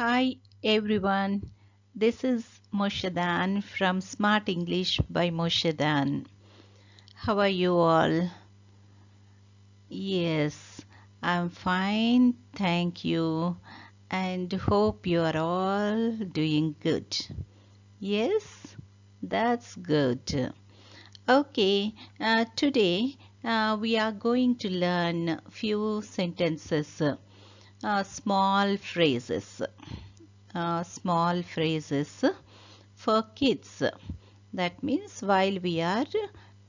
Hi everyone, this is Moshadan from Smart English by Moshadan. How are you all? Yes, I'm fine, thank you, and hope you are all doing good. Yes, that's good. Okay, uh, today uh, we are going to learn few sentences, small phrases, uh, small phrases for kids. That means while we are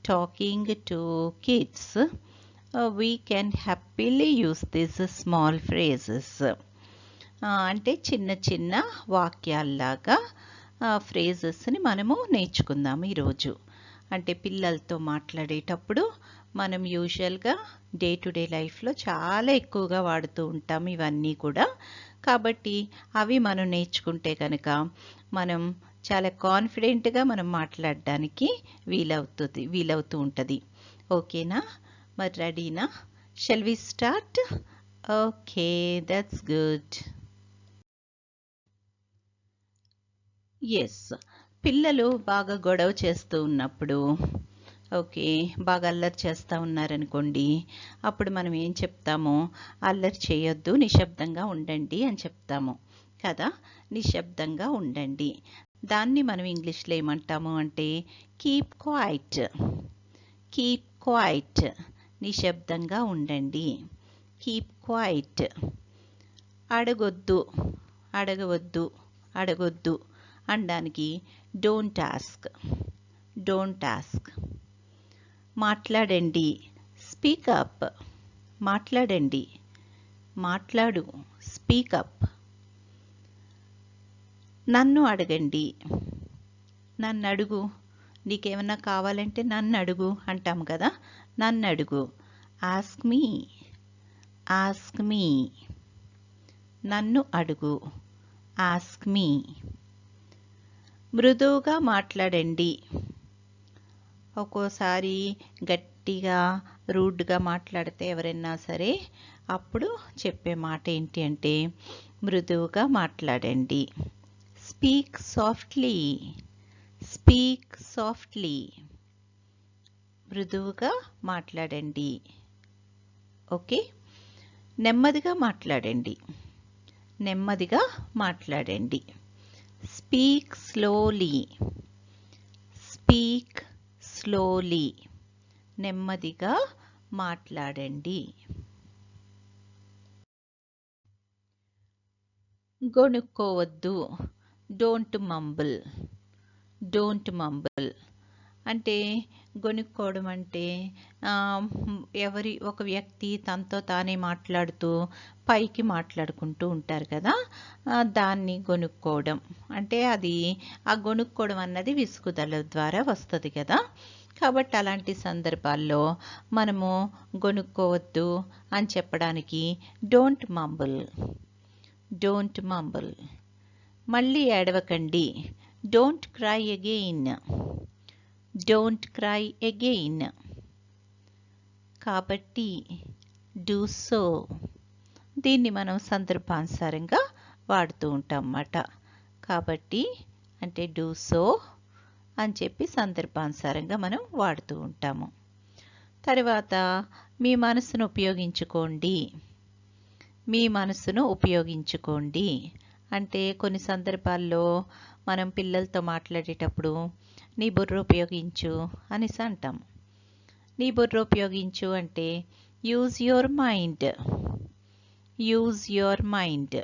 talking to kids, uh, we can happily use these small phrases. అంటే చిన్న చిన్న వాక్యాల్లాగా ఫ్రేజెస్ని మనము నేర్చుకుందాము ఈరోజు అంటే పిల్లలతో మాట్లాడేటప్పుడు మనం యూజువల్గా డే టు డే లైఫ్లో చాలా ఎక్కువగా వాడుతూ ఉంటాం ఇవన్నీ కూడా. కాబట్టి అవి మనం నేర్చుకుంటే కనుక మనం చాలా కాన్ఫిడెంట్గా మనం మాట్లాడడానికి వీలవుతుంది వీలవుతూ ఉంటుంది. ఓకేనా? మరి రెడీనా? Shall we start okay that's good yes పిల్లలు బాగా గొడవ చేస్తూ ఉన్నప్పుడు ఓకే బాగా అల్లరి చేస్తూ ఉన్నారనుకోండి అప్పుడు మనం ఏం చెప్తాము? అల్లరి చేయొద్దు నిశ్శబ్దంగా ఉండండి అని చెప్తాము. కదా? నిశ్శబ్దంగా ఉండండి. దాన్ని మనం ఇంగ్లీష్లో ఏమంటాము అంటే కీప్ క్వైట్ కీప్ క్వైట్ నిశ్శబ్దంగా ఉండండి. కీప్ క్వైట్ అడగొద్దు. అడగవద్దు. అడగొద్దు. అనడానికి డోంట్ ఆస్క్ డోంట్ ఆస్క్ మాట్లాడండి. Speak up. మాట్లాడండి. మాట్లాడు. Speak up. నన్ను అడగండి. నన్ను అడుగు నీకేమన్నా కావాలంటే నన్ను అడుగు అంటాం కదా? నన్ను అడుగు ఆస్క్ మీ. Ask me. నన్ను అడుగు. Ask me. మృదువుగా మాట్లాడండి. ఒక్కోసారి గట్టిగా రూడ్గా మాట్లాడితే ఎవరైనా సరే అప్పుడు చెప్పే మాట ఏంటి అంటే మృదువుగా మాట్లాడండి. స్పీక్ సాఫ్ట్లీ స్పీక్ సాఫ్ట్లీ మృదువుగా మాట్లాడండి. ఓకే? నెమ్మదిగా మాట్లాడండి. నెమ్మదిగా మాట్లాడండి. స్పీక్ స్లోలీ స్పీక్ స్లోలీ నెమ్మదిగా మాట్లాడండి. గొనుక్కోవద్దు. డోంట్ మంబుల్ డోంట్ మంబుల్ అంటే గొనుక్కోవడం అంటే ఎవరి ఒక వ్యక్తి తనతో తానే మాట్లాడుతూ పైకి మాట్లాడుకుంటూ ఉంటారు కదా దాన్ని గొనుక్కోవడం. అంటే అది ఆ గొనుక్కోవడం అన్నది విసుగుదల ద్వారా వస్తుంది కదా. కాబట్టి అలాంటి సందర్భాల్లో మనము గొనుక్కోవద్దు అని చెప్పడానికి డోంట్ మంబుల్ డోంట్ మంబుల్. మళ్ళీ ఏడవకండి don't cry again don't cry again కాబట్టి డూ సో దీన్ని మనం సందర్భానుసారంగా వాడుతూ ఉంటాం అన్నమాట కాబట్టి అంటే డూ సో అని చెప్పి సందర్భానుసారంగా మనం వాడుతూ ఉంటాము. తర్వాత మీ మనసును ఉపయోగించుకోండి. మీ మనసును ఉపయోగించుకోండి. అంటే కొన్ని సందర్భాల్లో మనం పిల్లలతో మాట్లాడేటప్పుడు నీ బుర్ర ఉపయోగించు అనేసి అంటాం నీ బుర్ర ఉపయోగించు అంటే use your mind use your mind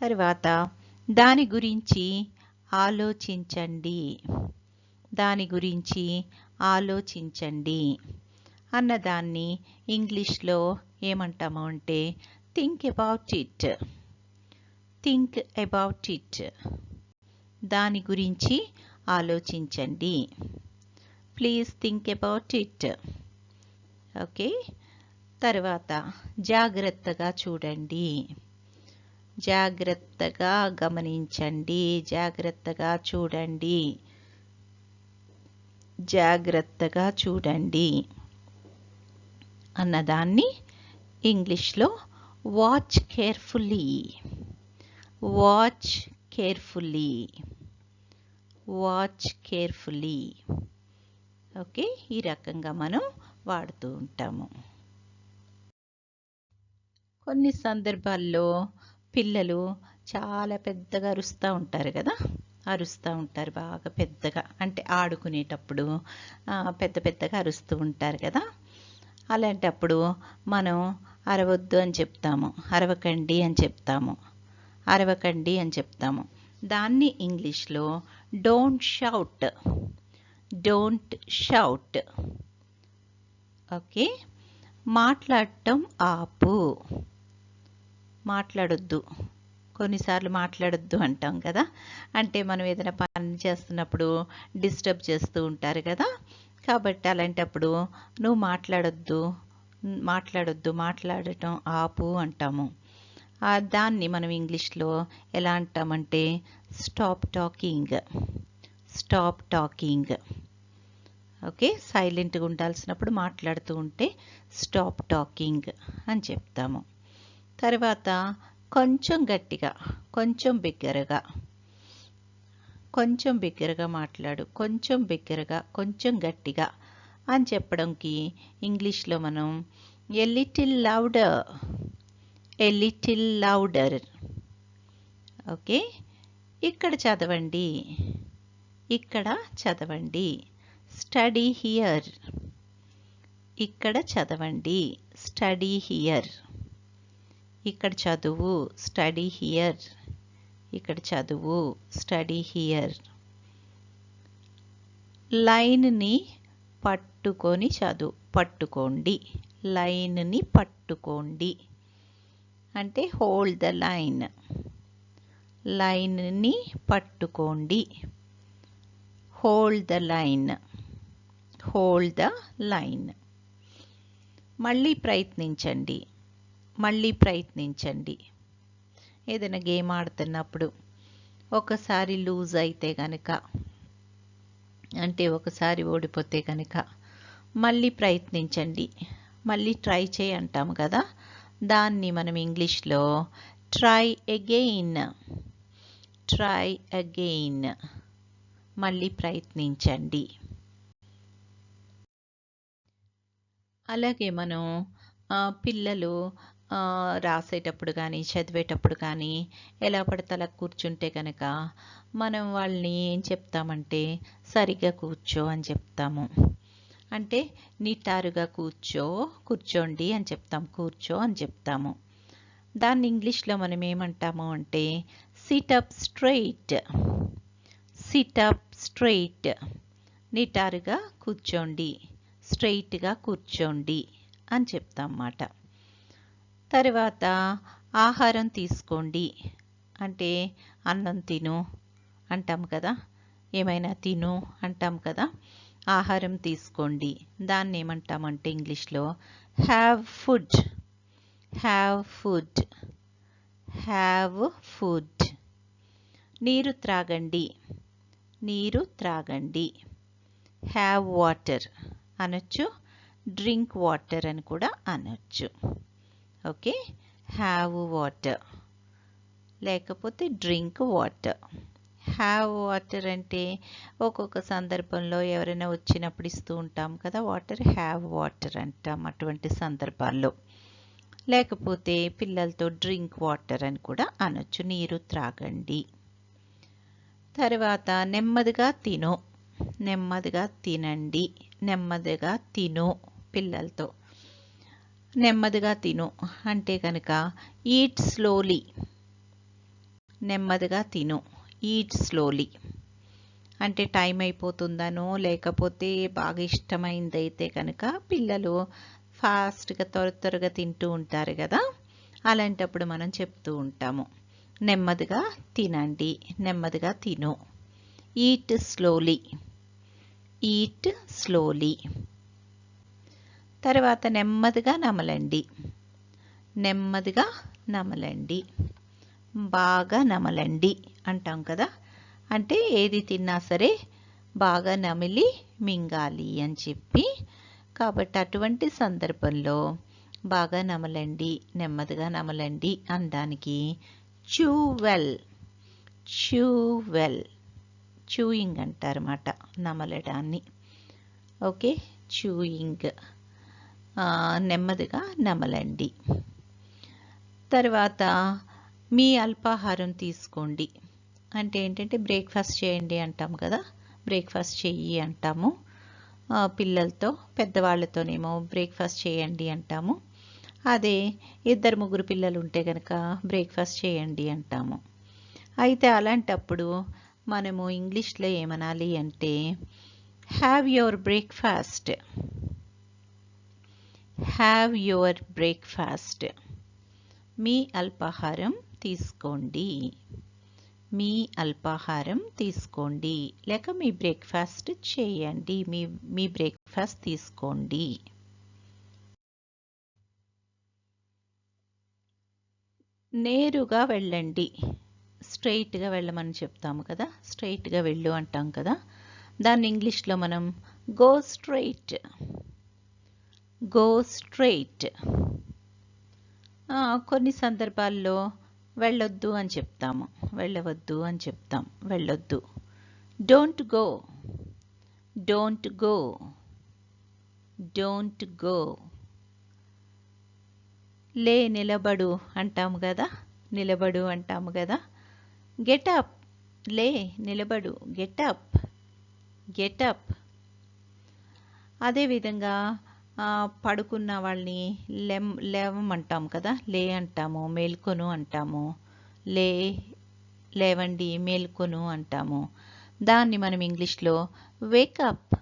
తర్వాత దాని గురించి ఆలోచించండి. దాని గురించి ఆలోచించండి. అన్నదాన్ని ఇంగ్లీష్లో ఏమంటాము అంటే think about it think about it దాని గురించి ఆలోచించండి. Please think about it okay తర్వాత జాగ్రత్తగా చూడండి. జాగ్రత్తగా గమనించండి. జాగ్రత్తగా చూడండి. జాగ్రత్తగా చూడండి. అన్నదాన్ని ఇంగ్లీష్లో watch carefully. Watch carefully watch carefully okay ఈ రకంగా మనం వాడుతూ ఉంటాము. కొన్ని సందర్భాల్లో పిల్లలు చాలా పెద్దగా అరుస్తూ ఉంటారు కదా? అరుస్తూ ఉంటారు బాగా పెద్దగా. అంటే ఆడుకునేటప్పుడు పెద్ద పెద్దగా అరుస్తూ ఉంటారు కదా? అలాంటప్పుడు మనం అరవద్దు అని చెప్తాము. అరవకండి అని చెప్తాము. అరవకండి అని చెప్తాము. దాన్ని ఇంగ్లీష్లో don't shout don't shout okay? మాట్లాడటం ఆపు. మాట్లాడొద్దు. కొన్నిసార్లు మాట్లాడొద్దు అంటాం కదా. అంటే మనం ఏదైనా పని చేస్తున్నప్పుడు డిస్టర్బ్ చేస్తూ ఉంటారు కదా. కాబట్టి అలాంటప్పుడు నువ్వు మాట్లాడొద్దు మాట్లాడొద్దు మాట్లాడటం ఆపు అంటాము. దాన్ని మనం ఇంగ్లీష్లో ఎలా అంటామంటే stop talking stop talking okay సైలెంట్గా ఉండాల్సినప్పుడు మాట్లాడుతూ ఉంటే స్టాప్ టాకింగ్ అని చెప్తాము. తర్వాత కొంచెం గట్టిగా కొంచెం బిగ్గరగా కొంచెం బిగ్గరగా మాట్లాడు కొంచెం బిగ్గరగా కొంచెం గట్టిగా అని చెప్పడంకి ఇంగ్లీష్లో మనం a little louder a little louder okay ఇక్కడ చదవండి. ఇక్కడ చదవండి. స్టడీ హియర్ ఇక్కడ చదవండి. స్టడీ హియర్ ఇక్కడ చదువు. స్టడీ హియర్ ఇక్కడ చదువు. స్టడీ హియర్ లైన్ని పట్టుకొని చదువు. పట్టుకోండి. లైన్ని పట్టుకోండి. అంటే హోల్డ్ ద లైన్ లైన్ని పట్టుకోండి. Hold the line hold the line మళ్ళీ ప్రయత్నించండి. మళ్ళీ ప్రయత్నించండి. ఏదైనా గేమ్ ఆడుతున్నప్పుడు ఒకసారి లూజ్ అయితే కనుక అంటే ఒకసారి ఓడిపోతే కనుక మళ్ళీ ప్రయత్నించండి. మళ్ళీ ట్రై చేయి అంటాము కదా. దాన్ని మనం ఇంగ్లీష్లో ట్రై అగెయిన్ ట్రై అగెయిన్ మళ్ళీ ప్రయత్నించండి. అలాగే మనం పిల్లలు రాసేటప్పుడు కానీ చదివేటప్పుడు కానీ ఎలా పడితే అలా కూర్చుంటే కనుక మనం వాళ్ళని ఏం చెప్తామంటే సరిగ్గా కూర్చో అని చెప్తాము. అంటే నిటారుగా కూర్చో కూర్చోండి అని చెప్తాం కూర్చో అని చెప్తాము. దాన్ని ఇంగ్లీష్లో మనం ఏమంటాము అంటే సిటప్ స్ట్రైట్ సిటప్ స్ట్రైట్ నిటారుగా కూర్చోండి స్ట్రైట్గా కూర్చోండి అని చెప్తాం అన్నమాట తర్వాత ఆహారం తీసుకోండి. అంటే అన్నం తిను అంటాం కదా ఏమైనా తిను అంటాం కదా. ఆహారం తీసుకోండి. దాన్ని ఏమంటామంటే ఇంగ్లీష్లో have food have food have food నీరు త్రాగండి. నీరు త్రాగండి. హ్యావ్ వాటర్ అనొచ్చు. డ్రింక్ వాటర్ అని కూడా అనొచ్చు. ఓకే? హ్యావ్ వాటర్ లేకపోతే డ్రింక్ వాటర్ హ్యావ్ వాటర్ అంటే ఒక్కొక్క సందర్భంలో ఎవరైనా వచ్చినప్పుడు ఇస్తూ ఉంటాం కదా వాటర్ హ్యావ్ వాటర్ అంటాం అటువంటి సందర్భాల్లో. లేకపోతే పిల్లలతో డ్రింక్ వాటర్ అని కూడా అనొచ్చు నీరు త్రాగండి. తర్వాత నెమ్మదిగా తిను నెమ్మదిగా తినండి నెమ్మదిగా తిను పిల్లలతో. నెమ్మదిగా తిను అంటే కనుక ఈట్ స్లోలీ నెమ్మదిగా తిను. ఈట్ స్లోలీ అంటే టైం అయిపోతుందనో లేకపోతే బాగా ఇష్టమైందైతే కనుక పిల్లలు ఫాస్ట్గా త్వర త్వరగా తింటూ ఉంటారు కదా అలాంటప్పుడు మనం చెప్తూ ఉంటాము నెమ్మదిగా తినండి నెమ్మదిగా తిను. ఈట్ స్లోలీ ఈట్ స్లోలీ తర్వాత నెమ్మదిగా నమలండి. నెమ్మదిగా నమలండి. బాగా నమలండి అంటాం కదా. అంటే ఏది తిన్నా సరే బాగా నమిలి మింగాలి అని చెప్పి. కాబట్టి అటువంటి సందర్భంలో బాగా నమలండి నెమ్మదిగా నమలండి అనడానికి chew well chew well chewing అంటారన్నమాట నమలడాన్ని. Okay chewing. నెమ్మదిగా నమలండి. తర్వాత మీ అల్పాహారం తీసుకోండి. అంటే ఏంటంటే బ్రేక్ఫాస్ట్ చేయండి అంటాం కదా. బ్రేక్ఫాస్ట్ చెయ్యి అంటాము. పిల్లలతో పెద్దవాళ్ళతోనేమో బ్రేక్ఫాస్ట్ చేయండి అంటాము. అదే ఇద్దరు ముగ్గురు పిల్లలు ఉంటే కనుక బ్రేక్ఫాస్ట్ చేయండి అంటాము. అయితే అలాంటప్పుడు మనము ఇంగ్లీష్లో ఏమనాలి అంటే have your breakfast have your breakfast మీ అల్పాహారం తీసుకోండి. మీ అల్పాహారం తీసుకోండి. లేక మీ బ్రేక్ఫాస్ట్ చేయండి. మీ మీ బ్రేక్ఫాస్ట్ తీసుకోండి. నేరుగా వెళ్ళండి. స్ట్రైట్గా వెళ్ళమని చెప్తాము కదా. స్ట్రైట్గా వెళ్ళు అంటాం కదా. దాన్ని ఇంగ్లీష్లో మనం గో స్ట్రైట్ గో స్ట్రైట్ కొన్ని సందర్భాల్లో వెళ్ళొద్దు అని చెప్తాము. వెళ్ళవద్దు అని చెప్తాం. వెళ్ళొద్దు. Don't go don't go don't go లే నిలబడు అంటాము కదా? నిలబడు అంటాము కదా? గెటప్ లే నిలబడు. గెటప్ గెటప్ అదేవిధంగా పడుకున్న వాళ్ళని లెమ్ లేవమంటాం కదా? లే అంటాము మేల్కొను అంటాము. లే లేవండి మేల్కొను అంటాము. దాన్ని మనం ఇంగ్లీష్లో వేకప్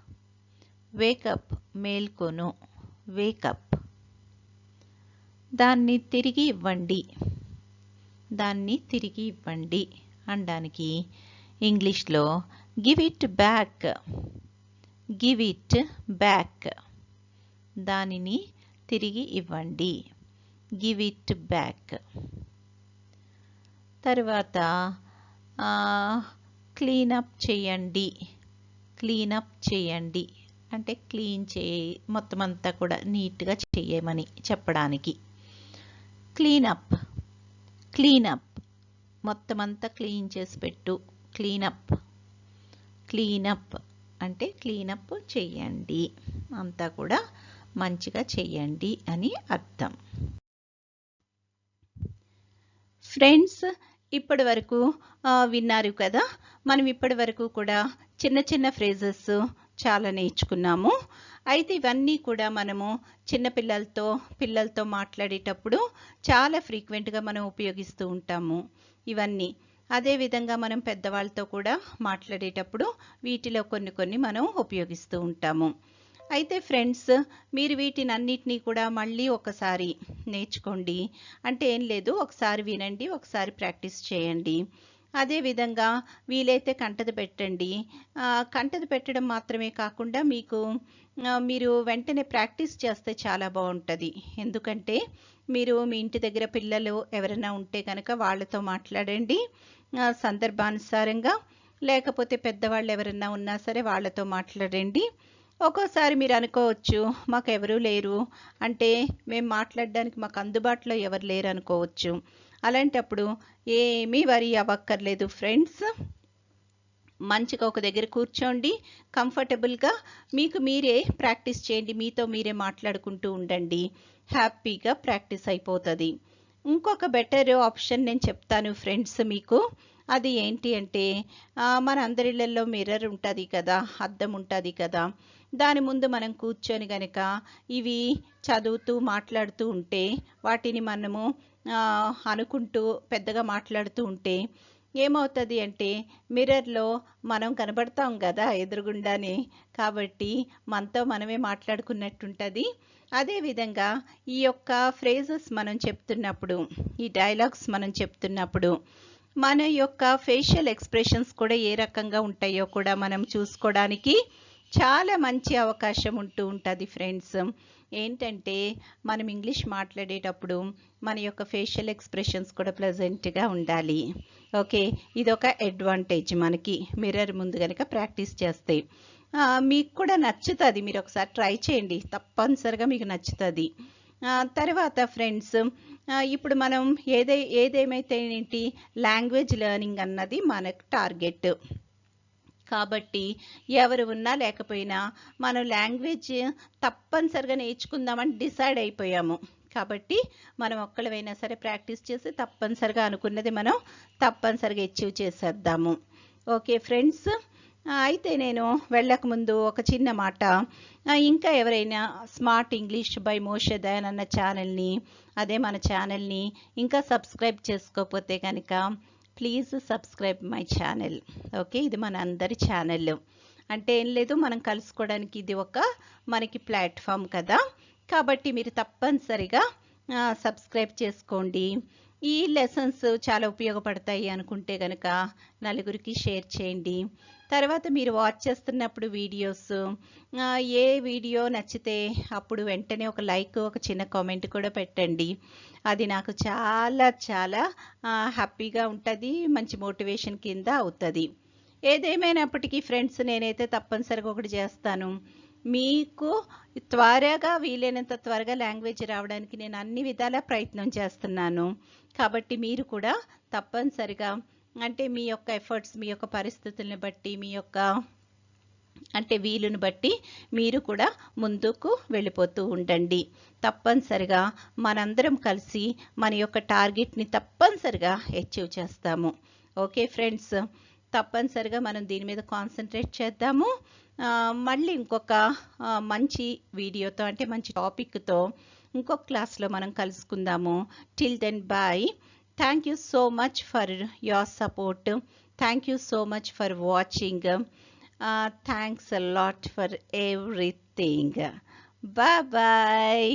వేకప్ మేల్కొను. వేకప్ దాన్ని తిరిగి ఇవ్వండి. దాన్ని తిరిగి ఇవ్వండి అనడానికి ఇంగ్లీష్లో give it back. Give it back. దానిని తిరిగి ఇవ్వండి. గివ్ ఇట్ బ్యాక్ తర్వాత క్లీనప్ చేయండి. క్లీనప్ చేయండి. అంటే క్లీన్ చే మొత్తం అంతా కూడా నీట్గా చేయమని చెప్పడానికి. క్లీనప్ క్లీనప్ మొత్తం అంతా క్లీన్ చేసి పెట్టు. క్లీనప్ క్లీనప్ అంటే క్లీనప్ చేయండి. అంతా కూడా మంచిగా చెయ్యండి అని అర్థం. ఫ్రెండ్స్ ఇప్పటి వరకు విన్నారు కదా? మనం ఇప్పటి వరకు కూడా చిన్న చిన్న ఫ్రేజెస్ చాలా నేర్చుకున్నాము. అయితే ఇవన్నీ కూడా మనము చిన్నపిల్లలతో పిల్లలతో మాట్లాడేటప్పుడు చాలా ఫ్రీక్వెంట్గా మనం ఉపయోగిస్తూ ఉంటాము ఇవన్నీ. అదేవిధంగా మనం పెద్దవాళ్ళతో కూడా మాట్లాడేటప్పుడు వీటిలో కొన్ని కొన్ని మనం ఉపయోగిస్తూ ఉంటాము. అయితే ఫ్రెండ్స్ మీరు వీటిని అన్నిటినీ కూడా మళ్ళీ ఒకసారి నేర్చుకోండి. అంటే ఏం లేదు ఒకసారి వినండి ఒకసారి ప్రాక్టీస్ చేయండి. అదేవిధంగా వీలైతే కంటది పెట్టండి. కంటది పెట్టడం మాత్రమే కాకుండా మీకు మీరు వెంటనే ప్రాక్టీస్ చేస్తే చాలా బాగుంటుంది. ఎందుకంటే మీరు మీ ఇంటి దగ్గర పిల్లలు ఎవరైనా ఉంటే కనుక వాళ్ళతో మాట్లాడండి. సందర్భానుసారంగా లేకపోతే పెద్దవాళ్ళు ఎవరైనా ఉన్నా సరే వాళ్ళతో మాట్లాడండి. ఒక్కోసారి మీరు అనుకోవచ్చు మాకు ఎవరూ లేరు. అంటే మేము మాట్లాడడానికి మాకు అందుబాటులో ఎవరు లేరు అనుకోవచ్చు. అలాంటప్పుడు ఏమీ వరి అవ్వక్కర్లేదు ఫ్రెండ్స్. మంచిగా ఒక దగ్గర కూర్చోండి. కంఫర్టబుల్గా మీకు మీరే ప్రాక్టీస్ చేయండి. మీతో మీరే మాట్లాడుకుంటూ ఉండండి. హ్యాపీగా ప్రాక్టీస్ అయిపోతుంది. ఇంకొక బెటర్ ఆప్షన్ నేను చెప్తాను ఫ్రెండ్స్ మీకు. అది ఏంటి అంటే మన అందరిళ్ళల్లో మిర్రర్ ఉంటుంది కదా అద్దం ఉంటుంది కదా. దాని ముందు మనం కూర్చొని గనక ఇవి చదువుతూ మాట్లాడుతూ ఉంటే వాటిని మనము అనుకుంటూ పెద్దగా మాట్లాడుతూ ఉంటే ఏమవుతుంది అంటే మిర్రర్లో మనం కనబడతాం కదా ఎదురుగుండానే కాబట్టి మనతో మనమే మాట్లాడుకున్నట్టుంటుంది. అదేవిధంగా ఈ యొక్క ఫ్రేజెస్ మనం చెప్తున్నప్పుడు ఈ డైలాగ్స్ మనం చెప్తున్నప్పుడు మన యొక్క ఫేషియల్ ఎక్స్ప్రెషన్స్ కూడా ఏ రకంగా ఉంటాయో కూడా మనం చూసుకోవడానికి చాలా మంచి అవకాశం ఉంటూ ఉంటుంది ఫ్రెండ్స్. ఏంటంటే మనం ఇంగ్లీష్ మాట్లాడేటప్పుడు మన యొక్క ఫేషియల్ ఎక్స్ప్రెషన్స్ కూడా ప్రజెంట్గా ఉండాలి. ఓకే? ఇదొక అడ్వాంటేజ్ మనకి. మిర్రర్ ముందు కనుక ప్రాక్టీస్ చేస్తే. మీకు కూడా నచ్చుతుంది. మీరు ఒకసారి ట్రై చేయండి. తప్పనిసరిగా మీకు నచ్చుతుంది. తర్వాత ఫ్రెండ్స్ ఇప్పుడు మనం ఏదై ఏదేమైతే ఏంటి లాంగ్వేజ్ లెర్నింగ్ అన్నది మనకు టార్గెట్ కాబట్టి ఎవరు ఉన్నా లేకపోయినా మనం లాంగ్వేజ్ తప్పనిసరిగా నేర్చుకుందామని డిసైడ్ అయిపోయాము. కాబట్టి మనం ఒక్కళ్ళమైనా సరే ప్రాక్టీస్ చేసి తప్పనిసరిగా అనుకున్నది మనం తప్పనిసరిగా అచీవ్ చేసేద్దాము. ఓకే ఫ్రెండ్స్ అయితే నేను వెళ్ళకముందు ఒక చిన్న మాట. ఇంకా ఎవరైనా స్మార్ట్ ఇంగ్లీష్ బై మోషే అన్న ఛానల్ని అదే మన ఛానల్ని ఇంకా సబ్స్క్రైబ్ చేసుకోకపోతే కనుక please subscribe my channel okay ఇది మన అందరి ఛానల్ అంటే ఏం లేదు మనం కలుసుకోవడానికి ఇది ఒక మనకి ప్లాట్ఫామ్ కదా. కాబట్టి మీరు తప్పనిసరిగా సబ్స్క్రైబ్ చేసుకోండి. ఈ లెసన్స్ చాలా ఉపయోగపడతాయి అనుకుంటే కనుక నలుగురికి షేర్ చేయండి. తర్వాత మీరు వాచ్ చేస్తున్నప్పుడు వీడియోస్ ఏ వీడియో నచ్చితే అప్పుడు వెంటనే ఒక లైక్ ఒక చిన్న కామెంట్ కూడా పెట్టండి. అది నాకు చాలా చాలా హ్యాపీగా ఉంటుంది మంచి మోటివేషన్ కింద అవుతుంది. ఏదేమైనప్పటికీ ఫ్రెండ్స్ నేనైతే తప్పనిసరిగా ఒకటి చేస్తాను. మీకు త్వరగా వీలైనంత త్వరగా లాంగ్వేజ్ రావడానికి నేను అన్ని విధాల ప్రయత్నం చేస్తున్నాను. కాబట్టి మీరు కూడా తప్పనిసరిగా అంటే మీ యొక్క ఎఫర్ట్స్ మీ యొక్క పరిస్థితుల్ని బట్టి మీ యొక్క అంటే వీలుని బట్టి మీరు కూడా ముందుకు వెళ్ళిపోతూ ఉండండి. తప్పనిసరిగా మనందరం కలిసి మన యొక్క టార్గెట్ని తప్పనిసరిగా అచీవ్ చేస్తాము. Okay friends? తప్పనిసరిగా మనం దీని మీద కాన్సన్ట్రేట్ చేద్దాము. మళ్ళీ ఇంకొక మంచి వీడియోతో అంటే మంచి టాపిక్తో ఇంకొక క్లాస్లో మనం కలుసుకుందాము. Till then bye thank you so much for your support thank you so much for watching thanks a lot for everything bye bye